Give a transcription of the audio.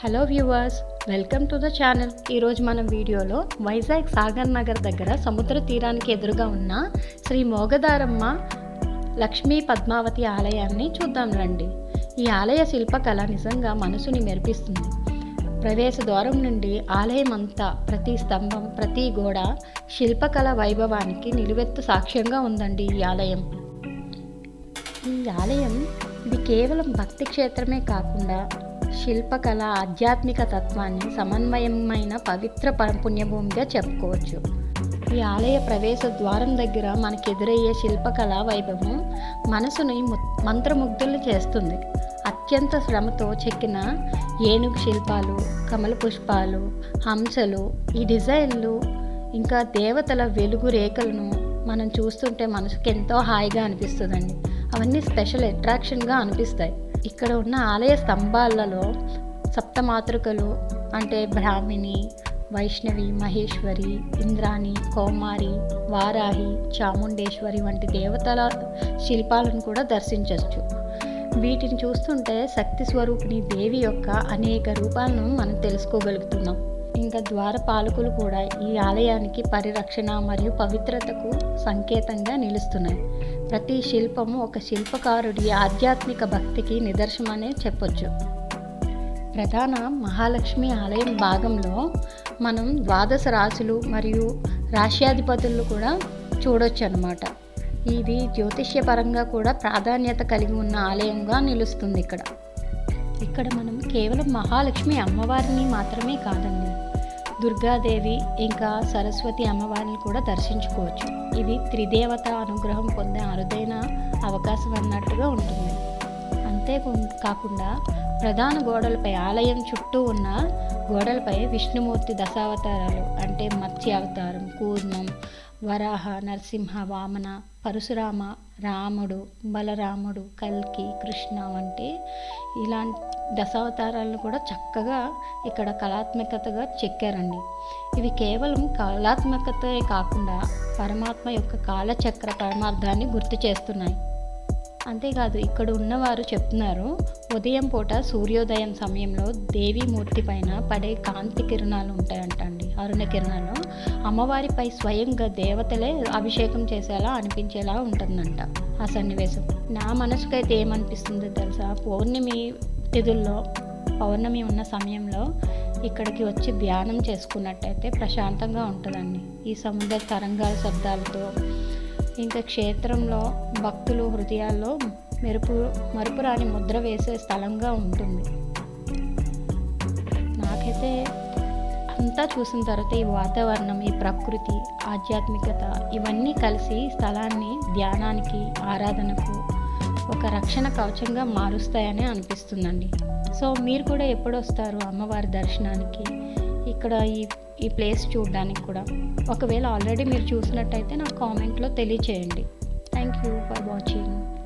Hello viewers welcome to the channel. ఈరోజు మనం వీడియోలో వైజాగ్ సాగర్ నగర్ దగ్గర సముద్ర తీరానికి ఎదురుగా ఉన్న శ్రీ మోగదారమ్మ లక్ష్మీ పద్మావతి ఆలయాన్ని చూద్దాం రండి. ఈ ఆలయ శిల్పకళ నిజంగా మనసుని మెరిపిస్తుంది. ప్రవేశ ద్వారం నుండి ఆలయం అంతా ప్రతి స్తంభం ప్రతి గోడ శిల్పకళ వైభవానికి నిలువెత్తు సాక్ష్యంగా ఉందండి ఈ ఆలయం. ఈ ఆలయం ఇది కేవలం భక్తి క్షేత్రమే కాకుండా శిల్పకళ ఆధ్యాత్మిక తత్వాన్ని సమన్వయమైన పవిత్ర పుణ్యభూమిగా చెప్పుకోవచ్చు. ఈ ఆలయ ప్రవేశ ద్వారం దగ్గర మనకు ఎదురయ్యే శిల్పకళ వైభవం మనసుని మంత్రముగ్ధులు చేస్తుంది. అత్యంత శ్రమతో చెక్కిన ఏనుగు శిల్పాలు కమల పుష్పాలు హంసలు ఈ డిజైన్లు ఇంకా దేవతల వెలుగు రేఖలను మనం చూస్తుంటే మనసుకు ఎంతో హాయిగా అనిపిస్తుందండి. అవన్నీ స్పెషల్ అట్రాక్షన్గా అనిపిస్తాయి. ఇక్కడ ఉన్న ఆలయ స్తంభాలలో సప్తమాతృకలు అంటే బ్రాహ్మిణి వైష్ణవి మహేశ్వరి ఇంద్రాణి కౌమారి వారాహి చాముండేశ్వరి వంటి దేవతల శిల్పాలను కూడా దర్శించవచ్చు వీటిని చూస్తుంటే శక్తి స్వరూపిణి దేవి యొక్క అనేక రూపాలను మనం తెలుసుకోగలుగుతున్నాం. ఇంకా ద్వారపాలకులు కూడా ఈ ఆలయానికి పరిరక్షణ మరియు పవిత్రతకు సంకేతంగా నిలుస్తున్నాయి. ప్రతి శిల్పము ఒక శిల్పకారుడి ఆధ్యాత్మిక భక్తికి నిదర్శనమనే చెప్పొచ్చు. ప్రధాన మహాలక్ష్మి ఆలయం భాగంలో మనం ద్వాదశ రాశులు మరియు రాశ్యాధిపతులు కూడా చూడొచ్చు అనమాట ఇది జ్యోతిష్యపరంగా కూడా ప్రాధాన్యత కలిగి ఉన్న ఆలయంగా నిలుస్తుంది ఇక్కడ. ఇక్కడ మనం కేవలం మహాలక్ష్మి అమ్మవారిని మాత్రమే కాదండి దుర్గాదేవి ఇంకా సరస్వతి అమ్మవారిని కూడా దర్శించుకోవచ్చు. ఇది త్రిదేవత అనుగ్రహం పొందే అరుదైన అవకాశం అన్నట్టుగా ఉంటుంది. అంతే కాకుండా ప్రధాన గోడలపై ఆలయం చుట్టూ ఉన్న గోడలపై విష్ణుమూర్తి దశావతారాలు అంటే మత్స్య అవతారం కూర్మం వరాహ నరసింహ వామన పరశురామ రాముడు బలరాముడు కల్కి కృష్ణ వంటి ఇలాంటి దశావతారాలను కూడా చక్కగా ఇక్కడ కళాత్మకతగా చెక్కారండి. ఇవి కేవలం కళాత్మకతే కాకుండా పరమాత్మ యొక్క కాలచక్ర పరమార్థాన్ని గుర్తు చేస్తున్నాయి. అంతేకాదు ఇక్కడ ఉన్నవారు చెప్తున్నారు ఉదయం పూట సూర్యోదయం సమయంలో దేవి మూర్తి పైన పడే కాంతి కిరణాలు ఉంటాయంట అండి అరుణ కిరణాలు. అమ్మవారిపై స్వయంగా దేవతలే అభిషేకం చేసేలా అనిపించేలా ఉంటుందంట. ఆ సన్నివేశం. నా మనసుకైతే ఏమనిపిస్తుందో తెలుసా? పౌర్ణమి తిథుల్లో పౌర్ణమి ఉన్న సమయంలో ఇక్కడికి వచ్చి ధ్యానం చేసుకున్నట్టయితే ప్రశాంతంగా ఉంటుందండి. ఈ సముద్ర తరంగాల శబ్దాలతో ఇంకా క్షేత్రంలో భక్తులు హృదయాల్లో మెరుపు మరుపురాని ముద్ర వేసే స్థలంగా ఉంటుంది. నాకైతే అంతా చూసిన తర్వాత ఈ వాతావరణం ఈ ప్రకృతి ఆధ్యాత్మికత ఇవన్నీ కలిసి స్థలాన్ని ధ్యానానికి ఆరాధనకు ఒక రక్షణ కవచంగా మారుస్తాయని అనిపిస్తుందండి. సో మీరు కూడా ఎప్పుడు వస్తారు అమ్మవారి దర్శనానికి? ఇక్కడ ఈ ఈ ప్లేస్ చూడడానికి కూడా. ఒకవేళ ఆల్రెడీ మీరు చూసినట్టయితే నాకు కామెంట్లో తెలియచేయండి. Thank you for watching.